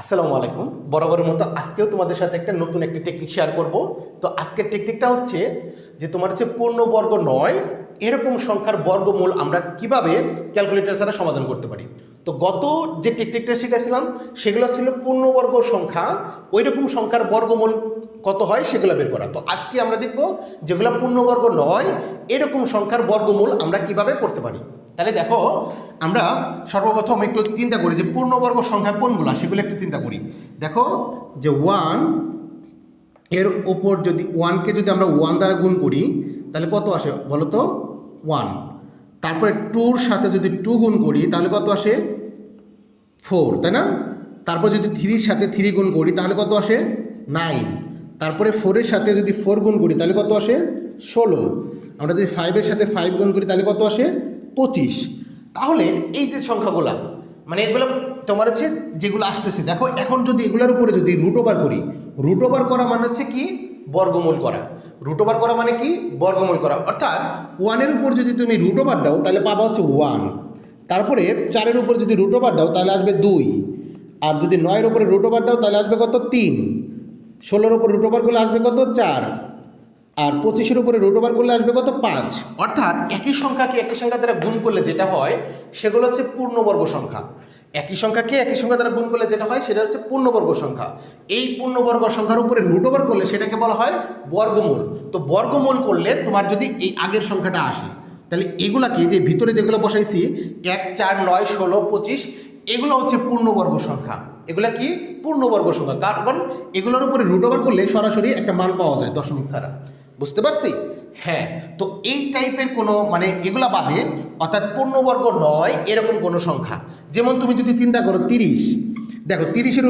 আসসালামু আলাইকুম। বরাবরের মতো আজকেও তোমাদের সাথে একটা নতুন একটি টেকনিক শেয়ার করব। তো আজকের টেকনিকটা হচ্ছে যে তোমার হচ্ছে পূর্ণবর্গ নয়, এরকম সংখ্যার বর্গমূল আমরা কীভাবে ক্যালকুলেটর ছাড়া সমাধান করতে পারি? তো গত যে টেকনিকটা শিখেছিলাম, সেগুলো ছিল পূর্ণবর্গ সংখ্যা ওই রকম সংখ্যার বর্গমূল কত হয় সেগুলো বের করা। তো আজকে আমরা দেখব যেগুলো পূর্ণবর্গ নয়, এরকম সংখ্যার বর্গমূল আমরা কীভাবে করতে পারি? তাহলে দেখো, আমরা সর্বপ্রথম একটু চিন্তা করি যে পূর্ণবর্গ সংখ্যা কোনগুলো, সেগুলো একটু চিন্তা করি। দেখো, যে ওয়ানের ওপর যদি ওয়ানকে যদি আমরা ওয়ান দ্বারা গুণ করি, তাহলে কত আসে বলো তো ওয়ান তারপরে টুর সাথে যদি টু গুণ করি, তাহলে কত আসে? ফোর তাই না? তারপর যদি থ্রির সাথে থ্রি গুণ করি, তাহলে কত আসে? নাইন তারপরে ফোরের সাথে যদি ফোর গুণ করি, তাহলে কত আসে? ষোলো। আমরা যদি ফাইভের সাথে ফাইভ গুণ করি, তাহলে কত আসে? পঁচিশ। তাহলে এই যে সংখ্যাগুলা মানে এগুলো তোমার হচ্ছে যেগুলো আসতেছে, দেখো এখন যদি এগুলোর উপরে যদি রুট ওভার করি রুট ওভার করা মানে হচ্ছে কি? বর্গমূল করা। রুট ওভার করা মানে কি? বর্গমূল করা। অর্থাৎ ওয়ানের উপর যদি তুমি রুট ওভার দাও, তাহলে পাবা হচ্ছে ওয়ান তারপরে চারের উপর যদি রুট ওভার দাও, তাহলে আসবে দুই। আর যদি নয়ের উপরে রুট ওভার দাও, তাহলে আসবে কত? তিন। ষোলোর উপর রুট ওভার করলে আসবে কত? চার। আর পঁচিশের উপরে রুট ওভার করলে আসবে কত? পাঁচ। অর্থাৎ একই সংখ্যাকে একই সংখ্যা দ্বারা গুণ করলে যেটা হয়, সেগুলো হচ্ছে পূর্ণবর্গ সংখ্যা। একই সংখ্যাকে একই সংখ্যা দ্বারা গুণ করলে যেটা হয়, সেটা হচ্ছে পূর্ণবর্গ সংখ্যা। এই পূর্ণবর্গ সংখ্যার উপরে রুট ওভার করলে সেটাকে বলা হয় বর্গমূল। তো বর্গমূল করলে তোমার যদি এই আগের সংখ্যাটা আসে, তাহলে এগুলাকে যে ভিতরে যেগুলো বসাইছি, এক, চার, নয়, ষোলো, পঁচিশ, এগুলো হচ্ছে পূর্ণবর্গ সংখ্যা। এগুলা কি? পূর্ণবর্গ সংখ্যা। কারণ এগুলোর উপরে রুট ওভার করলে সরাসরি একটা মান পাওয়া যায় দশমিক ছাড়া। বুঝতে পারছি? হ্যাঁ তো এই টাইপের কোনো মানে এগুলা বাদে অর্থাৎ পূর্ণবর্গ নয়, এরকম কোনো সংখ্যা। যেমন তুমি যদি চিন্তা করো তিরিশ, দেখো তিরিশের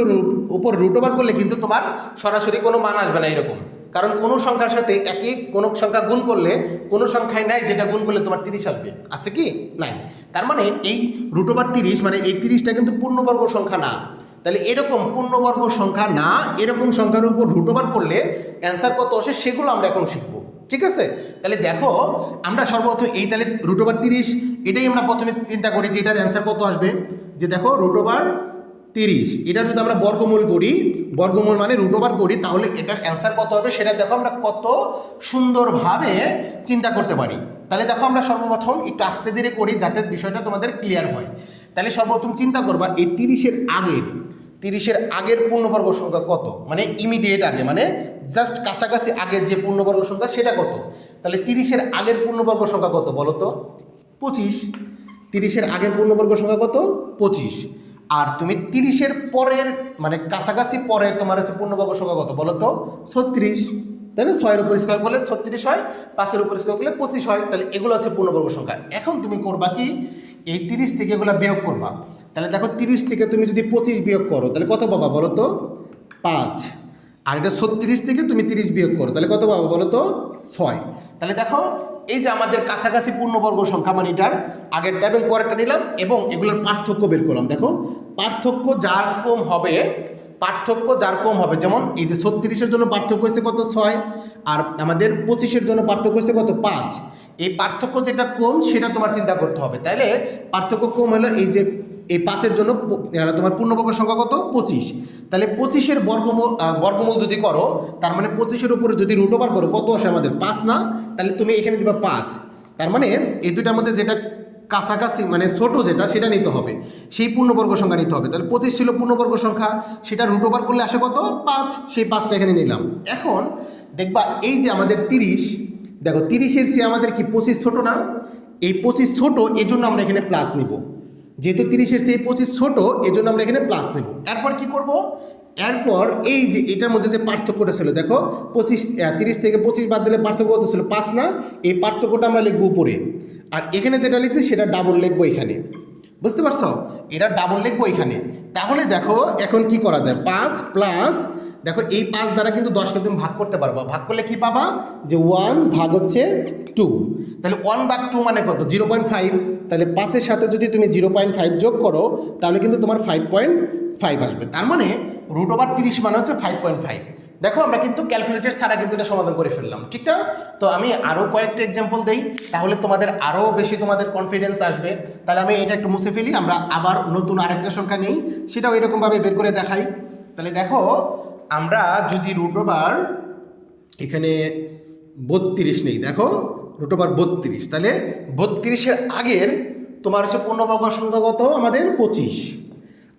উপর রুট ওভার করলে কিন্তু তোমার সরাসরি কোনো মান আসবে না এরকম। কারণ কোনো সংখ্যার সাথে একই কোনো সংখ্যা গুণ করলে কোনো সংখ্যায় নাই যেটা গুণ করলে তোমার তিরিশ আসবে। আছে কি? নাই। তার মানে এই রুট ওভার তিরিশ মানে এই তিরিশটা কিন্তু পূর্ণবর্গ সংখ্যা না। তাহলে এরকম পূর্ণবর্গ সংখ্যা না, এরকম সংখ্যার উপর রুট ওভার করলে অ্যান্সার কত আসে সেগুলো আমরা এখন শিখব, ঠিক আছে? তাহলে দেখো, আমরা সর্বপ্রথম এই তাহলে রুট ওভার তিরিশ, এটাই আমরা প্রথমে চিন্তা করি যে এটার অ্যান্সার কত আসবে? যে দেখো রুট ওভার তিরিশ এটার যদি আমরা বর্গমূল করি, বর্গমূল মানে রুট ওভার করি, তাহলে এটার অ্যান্সার কত হবে সেটা দেখো আমরা কত সুন্দরভাবে চিন্তা করতে পারি। তাহলে দেখো আমরা সর্বপ্রথম একটু আস্তে ধীরে করি যাতে বিষয়টা তোমাদের ক্লিয়ার হয়। তাহলে সর্বপ্রথম চিন্তা করবা, এই তিরিশের আগের তিরিশের আগের পূর্ণবর্গ সংখ্যা কত? মানে ইমিডিয়েট আগে মানে জাস্ট কাছাকাছি আগের যে পূর্ণবর্গ সংখ্যা সেটা কত? তাহলে তিরিশের আগের পূর্ণবর্গ সংখ্যা কত বলো তো? পঁচিশ। তিরিশের আগের পূর্ণবর্গ সংখ্যা কত? পঁচিশ। আর তুমি তিরিশের পরের মানে কাছাকাছি পরে তোমার হচ্ছে পূর্ণবর্গ সংখ্যা কত বলো তো? ছত্রিশ। তাই না? ছয়ের উপর স্কোয়ার করলে ছত্রিশ হয়, পাঁচের উপর স্কোয়ার করলে পঁচিশ হয়, তাহলে এগুলো হচ্ছে পূর্ণবর্গ সংখ্যা। এখন তুমি করবা কি? এই তিরিশ থেকে এগুলো বিয়োগ করবা। তাহলে দেখো তিরিশ থেকে তুমি যদি পঁচিশ বিয়োগ করো, তাহলে কত পাবা বলো তো? পাঁচ। আর এটা ছত্রিশ থেকে তুমি তিরিশ বিয়োগ করো, তাহলে কত পাবো বলো তো? ছয়। তাহলে দেখো, এই যে আমাদের কাছাকাছি পূর্ণবর্গ সংখ্যা মানে এটার আগেরটা এবং পরেরটা নিলাম এবং এগুলোর পার্থক্য বের করলাম। দেখো, পার্থক্য যার কম হবে, পার্থক্য যার কম হবে, যেমন এই যে ছত্রিশের জন্য পার্থক্য হয়েছে কত? ছয়। আর আমাদের পঁচিশের জন্য পার্থক্য হয়েছে কত? পাঁচ। এই পার্থক্য যেটা কম সেটা তোমার চিন্তা করতে হবে। তাইলে পার্থক্য কম হলো এই যে, এই পাঁচের জন্য তোমার পূর্ণবর্গ সংখ্যা কত? পঁচিশ। তাহলে পঁচিশের বর্গমূল বর্গমূল যদি করো, তার মানে পঁচিশের উপরে যদি রুট ওভার করো, কত আসে আমাদের? পাঁচ না? তাহলে তুমি এখানে দিবা পাঁচ। তার মানে এই দুটার মধ্যে যেটা কাছাকাছি মানে ছোট যেটা, সেটা নিতে হবে। সেই পূর্ণবর্গ সংখ্যা নিতে হবে। তাহলে পঁচিশ ছিল পূর্ণবর্গ সংখ্যা, সেটা রুট ওভার করলে আসে কত? পাঁচ। সেই পাঁচটা এখানে নিলাম। এখন দেখবা এই যে আমাদের তিরিশ দেখো তিরিশের চেয়ে আমাদের কি, পঁচিশ ছোট না? এই পঁচিশ ছোট এই জন্য আমরা এখানে প্লাস নিব। যেহেতু তিরিশের চেয়ে পঁচিশ ছোট এই জন্য আমরা এখানে প্লাস নেব। এরপর কি করব? এরপর এই যে এটার মধ্যে যে পার্থক্যটা ছিল, দেখো, পঁচিশ তিরিশ থেকে পঁচিশ বাদ দিলে পার্থক্য কত ছিল? পাঁচ না? এই পার্থক্যটা আমরা লিখব উপরে। আর এখানে যেটা লিখছি, সেটা ডাবল লিখব এখানে। বুঝতে পারছ? এটা ডাবল লিখব এখানে। তাহলে দেখো, এখন কি করা যায়? পাঁচ প্লাস দেখো এই পাঁচ দ্বারা কিন্তু দশকে তুমি ভাগ করতে পারবা ভাগ করলে কি পাবা? যে ওয়ান ভাগ হচ্ছে টু তাহলে ওয়ান ভাগ টু মানে কত? জিরো পয়েন্ট ফাইভ তাহলে পাঁচের সাথে যদি তুমি জিরো পয়েন্ট ফাইভ যোগ করো, তাহলে কিন্তু তোমার ফাইভ পয়েন্ট ফাইভ আসবে। তার মানে রুট ওভার তিরিশ মানে হচ্ছে ফাইভ পয়েন্ট ফাইভ দেখো আমরা কিন্তু ক্যালকুলেটর ছাড়া কিন্তু এটা সমাধান করে ফেললাম, ঠিক না? তো আমি আরও কয়েকটা এক্সাম্পল দেই, তাহলে তোমাদের আরও বেশি তোমাদের কনফিডেন্স আসবে। তাহলে আমি এটা একটু মুছে ফেলি, আমরা আবার নতুন আরেকটা সংখ্যা নেই, সেটাও এরকমভাবে বের করে দেখাই। তাহলে দেখো আমরা যদি রুট এখানে বত্রিশ নেই, দেখো রুট বত্রিশ, তাহলে বত্রিশের আগের তোমার হচ্ছে পূর্ণবর্গ সংখ্যা কত? আমাদের পঁচিশ।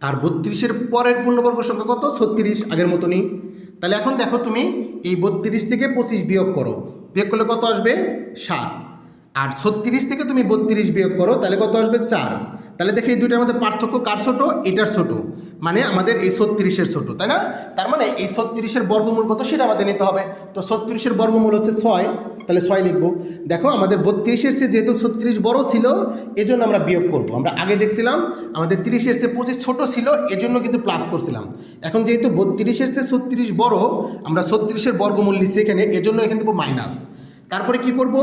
আর বত্রিশের পরের পূর্ণবর্গ সংখ্যা কত? ছত্রিশ, আগের মতনই। তাহলে এখন দেখো তুমি এই বত্রিশ থেকে পঁচিশ বিয়োগ করো। বিয়োগ করলে কত আসবে? সাত। আর ছত্রিশ থেকে তুমি বত্রিশ বিয়োগ করো, তাহলে কত আসবে? চার। তাহলে দেখে এই দুইটার মধ্যে পার্থক্য কার ছোটো? এটার ছোটো। মানে আমাদের এই ছত্রিশের ছোটো, তাই না? তার মানে এই ছত্রিশের বর্গমূল কত সেটা আমাদের নিতে হবে। তো ছত্রিশের বর্গমূল হচ্ছে ছয়, তাহলে ছয় লিখব। দেখো, আমাদের বত্রিশের চেয়ে যেহেতু ছত্রিশ বড় ছিল, এজন্য আমরা বিয়োগ করব। আমরা আগে দেখছিলাম, আমাদের তিরিশের চেয়ে পঁচিশ ছোট ছিল, এজন্য কিন্তু প্লাস করছিলাম। এখন যেহেতু বত্রিশের চেয়ে ছত্রিশ বড়, আমরা ছত্রিশের বর্গমূল নিচ্ছি এখানে, এজন্য এখানে দেবো মাইনাস তারপরে কি করব?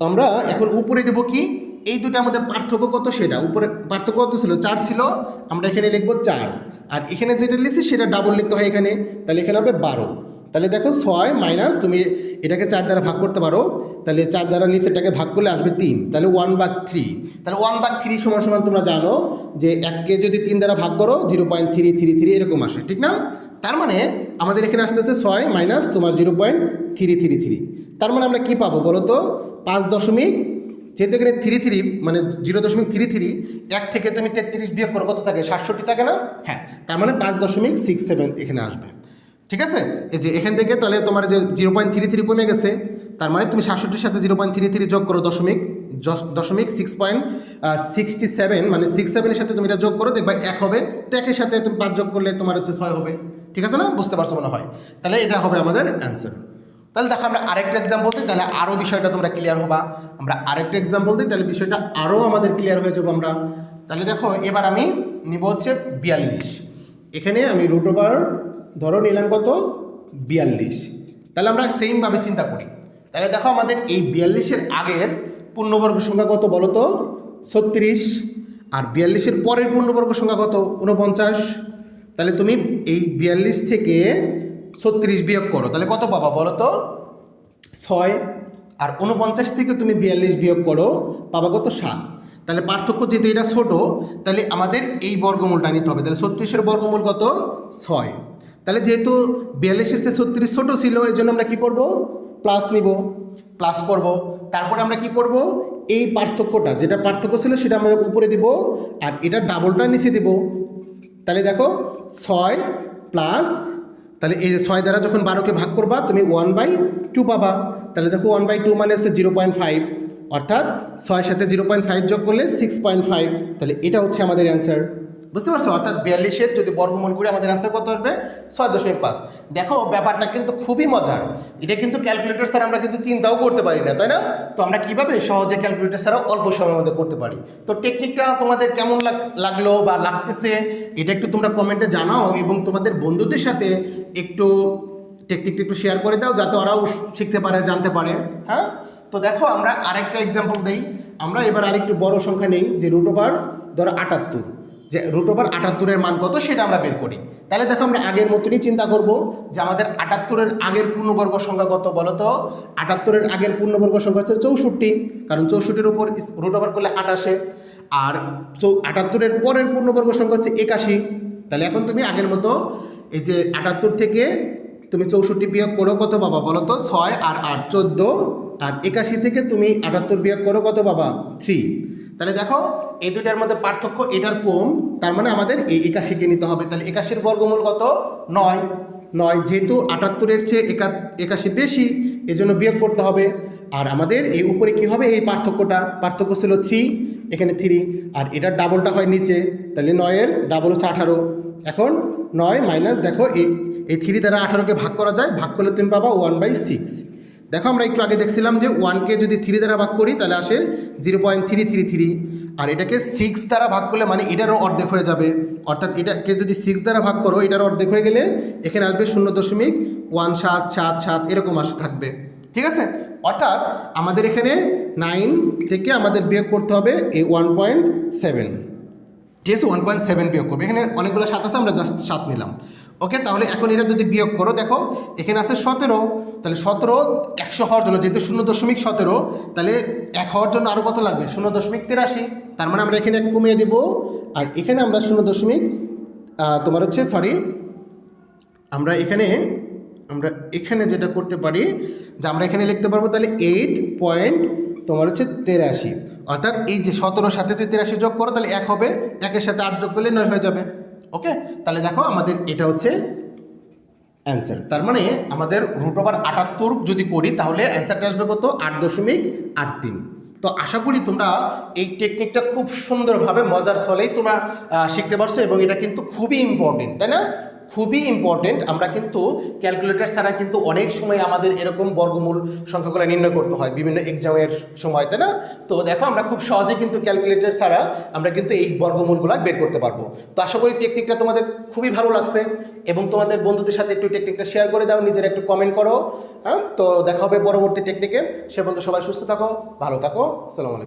আমরা এখন উপরে দেবো কি? এই দুটার মধ্যে পার্থক্য কত সেটা? উপরে পার্থক্য কত ছিল? চার ছিল। আমরা এখানে লিখব চার। আর এখানে যেটা লিখছি সেটা ডাবল লিখতে হয় এখানে। তাহলে এখানে হবে বারো। তাহলে দেখো ছয় মাইনাস তুমি এটাকে চার দ্বারা ভাগ করতে পারো। তাহলে চার দ্বারা নিচেটাকে ভাগ করলে আসবে তিন। তাহলে ওয়ান বাগ থ্রি তাহলে ওয়ান বাগ থ্রি সমান সমান তোমরা জানো যে এককে যদি তিন দ্বারা ভাগ করো zero point three three three এরকম আসে। ঠিক না? তার মানে আমাদের এখানে আসতে আসতেছে ছয় মাইনাস তোমার zero point three three three তার মানে আমরা কী পাবো বলো তো? পাঁচ দশমিক যেহেতু এখানে থ্রি থ্রি মানে জিরো দশমিক থ্রি থ্রি এক থেকে তুমি তেত্রিশ বিয়োগ করো কত থাকে? সাতষট্টি থাকে না? হ্যাঁ তার মানে পাঁচ দশমিক সিক্স সেভেন এখানে আসবে। ঠিক আছে? এই যে এখান থেকে তাহলে তোমার যে জিরো পয়েন্ট থ্রি থ্রি কমে গেছে, তার মানে তুমি সাতষট্টির সাথে জিরো পয়েন্ট থ্রি থ্রি যোগ করো দশমিক দশ- দশমিক সিক্স পয়েন্ট সিক্সটি সেভেন মানে সিক্স সেভেনের সাথে তুমি এটা যোগ করো, দেখবা এক হবে। তো একের সাথে তুমি পাঁচ যোগ করলে তোমার হচ্ছে ছয় হবে। ঠিক আছে না? বুঝতে পারছ মনে হয়? তাহলে এটা হবে আমাদের অ্যান্সার তাহলে দেখো আমরা আরেকটা এক্সাম্পল দিই, তাহলে আরও বিষয়টা তোমরা ক্লিয়ার হবা। আমরা আরেকটা এক্সাম্পল দিই, তাহলে বিষয়টা আরও আমাদের ক্লিয়ার হয়ে যাব আমরা। তাহলে দেখো, এবার আমি নিব হচ্ছে বিয়াল্লিশ। এখানে আমি রুট ওভার ধরো নিলাম কত? বিয়াল্লিশ। তাহলে আমরা সেমভাবে চিন্তা করি। তাহলে দেখো আমাদের এই বিয়াল্লিশের আগের পূর্ণবর্গ সংখ্যা কত বলো তো? ছত্রিশ। আর বিয়াল্লিশের পরের পূর্ণবর্গ সংখ্যা কত? উনপঞ্চাশ তাহলে তুমি এই বিয়াল্লিশ থেকে ছত্রিশ বিয়োগ করো, তাহলে কত পাবা বলো তো? ছয়, আর উনপঞ্চাশ থেকে তুমি বিয়াল্লিশ বিয়োগ করো, পাবা কত সাত। তাহলে পার্থক্য যেহেতু এটা ছোট, তাহলে আমাদের এই বর্গমূলটা নিতে হবে। তাহলে ছত্রিশের বর্গমূল কত? ছয়। তাহলে যেহেতু বিয়াল্লিশের চেয়ে ছত্রিশ ছোট ছিল, এই জন্য আমরা কী করব? প্লাস নিব, প্লাস করব। তারপরে আমরা কি করব? এই পার্থক্যটা, যেটা পার্থক্য ছিল সেটা আমরা উপরে দিব, আর এটা ডাবলটা নিচে দিব। তাহলে দেখো, ছয় প্লাস তাহলে এই ছয় দ্বারা যখন বারোকে ভাগ করবা, তুমি ওয়ান বাই টু পাবা। তাহলে দেখো ওয়ান বাই টু মানে হচ্ছে জিরো পয়েন্ট ফাইভ অর্থাৎ ছয়ের সাথে জিরো পয়েন্ট ফাইভ যোগ করলে সিক্স পয়েন্ট ফাইভ তাহলে এটা হচ্ছে আমাদের অ্যান্সার বুঝতে পারছ? অর্থাৎ বিয়াল্লিশের যদি বর্গমূল করে আমাদের অ্যান্সার কত আসবে? ছয় দশমিক পাঁচ। দেখো, ব্যাপারটা কিন্তু খুবই মজার। এটা কিন্তু ক্যালকুলেটর ছাড়া আমরা কিন্তু চিন্তাও করতে পারি না, তাই না? তো আমরা কীভাবে সহজে ক্যালকুলেটর ছাড়া অল্প সময়ের মধ্যে করতে পারি? তো টেকনিকটা তোমাদের কেমন লাগ- লাগল বা লাগতেছে, এটা একটু তোমরা কমেন্টে জানাও এবং তোমাদের বন্ধুদের সাথে একটু টেকনিকটা একটু শেয়ার করে দাও, যাতে ওরাও শিখতে পারে, জানতে পারে হ্যাঁ? তো দেখো, আমরা আরেকটা এক্সাম্পল দিই। আমরা এবার আরেকটু বড় সংখ্যা নেই, যে রুট ওভার ধরো আটাত্তর। যে রুট ওভার আটাত্তরের মান কত সেটা আমরা বের করি। তাহলে দেখো আমরা আগের মতনই চিন্তা করব যে আমাদের আটাত্তরের আগের পূর্ণবর্গ সংখ্যা কত বলো তো? আটাত্তরের আগের পূর্ণবর্গ সংখ্যা হচ্ছে চৌষট্টি, কারণ চৌষট্টির উপর রুট ওভার করলে আটাশে আর চৌ, আটাত্তরের পরের পূর্ণবর্গ সংখ্যা হচ্ছে একাশি। তাহলে এখন তুমি আগের মতো এই যে আটাত্তর থেকে তুমি চৌষট্টি বিয়োগ করো কত বাবা বলো তো? ছয় আর আট, চোদ্দ। আর একাশি থেকে তুমি আটাত্তর বিয়োগ করো কত বাবা থ্রি তাহলে দেখো এই দুটার মধ্যে পার্থক্য এটার কম তার মানে আমাদের এই একাশিকে নিতে হবে। তাহলে একাশির বর্গমূল কত? নয়। নয় যেহেতু আটাত্তরের চেয়ে একা, একাশি বেশি, এজন্য বিয়োগ করতে হবে। আর আমাদের এই উপরে কি হবে? এই পার্থক্যটা। পার্থক্য ছিল থ্রি এখানে থ্রি আর এটার ডাবলটা হয় নিচে। তাহলে নয়ের ডাবল হচ্ছে আঠারো। এখন নয় মাইনাস দেখো, এই এই থ্রি দ্বারা আঠারোকে ভাগ করা যায়। ভাগ করলে তুমি পাবা ওয়ান বাই সিক্স দেখো আমরা একটু আগে দেখছিলাম যে ওয়ানকে যদি থ্রি দ্বারা ভাগ করি, তাহলে আসে zero point three three three আর এটাকে সিক্স দ্বারা ভাগ করলে মানে এটারও অর্ধেক হয়ে যাবে। অর্থাৎ এটাকে যদি সিক্স দ্বারা ভাগ করো, এটার অর্ধেক হয়ে গেলে এখানে আসবে শূন্য দশমিক ওয়ান সাত সাত সাত এরকম আসে থাকবে। ঠিক আছে? অর্থাৎ আমাদের এখানে নাইন থেকে আমাদের বিয়োগ করতে হবে এই ওয়ান পয়েন্ট সেভেন ঠিক আছে? ওয়ান পয়েন্ট সেভেন বিয়োগ করবে। এখানে অনেকগুলো সাত আছে, আমরা জাস্ট সাত নিলাম। ওকে, তাহলে এখন এটা যদি বিয়োগ করো, দেখো, এখানে আছে সতেরো, তাহলে সতেরো একশো হওয়ার জন্য, যেহেতু শূন্য দশমিক সতেরো, তাহলে এক হওয়ার জন্য আরও কত লাগবে? শূন্য দশমিক তিরাশি, তার মানে আমরা এখানে কমিয়ে দিব, আর এখানে আমরা শূন্য দশমিক তোমার হচ্ছে সরি আমরা এখানে আমরা এখানে যেটা করতে পারি, যে আমরা এখানে লিখতে পারব, তাহলে এইট পয়েন্ট তোমার হচ্ছে তেরাশি, অর্থাৎ এই যে সতেরোর সাথে যদি তেরাশি যোগ করো, তাহলে এক হবে, একের সাথে আট যোগ করলে নয় হয়ে যাবে। ওকে তাহলে দেখো আমাদের এটা হচ্ছে অ্যান্সার তার মানে আমাদের রুট ওভার আটাত্তর যদি করি তাহলে অ্যান্সারটা আসবে কত? আট দশমিক আট তিন। তো আশা করি তোমরা এই টেকনিকটা খুব সুন্দরভাবে মজার সলেই তোমরা শিখতে পারছ এবং এটা কিন্তু খুবই ইম্পর্টেন্ট তাই না? খুবই ইম্পর্টেন্ট আমরা কিন্তু ক্যালকুলেটর ছাড়া কিন্তু অনেক সময় আমাদের এরকম বর্গমূল সংখ্যাগুলো নির্ণয় করতে হয়, বিভিন্ন এক্সামের সময়, তাই না? তো দেখো, আমরা খুব সহজে কিন্তু ক্যালকুলেটর ছাড়া আমরা কিন্তু এই বর্গমূলগুলো বের করতে পারব। তো আশা করি টেকনিকটা তোমাদের খুবই ভালো লাগছে এবং তোমাদের বন্ধুদের সাথে একটু টেকনিকটা শেয়ার করে দাও, নিজের একটু কমেন্ট করো হ্যাঁ? তো দেখা হবে পরবর্তী টেকনিকে সে পর্যন্ত সবাই সুস্থ থাকো, ভালো থাকো, আসসালামু আলাইকুম।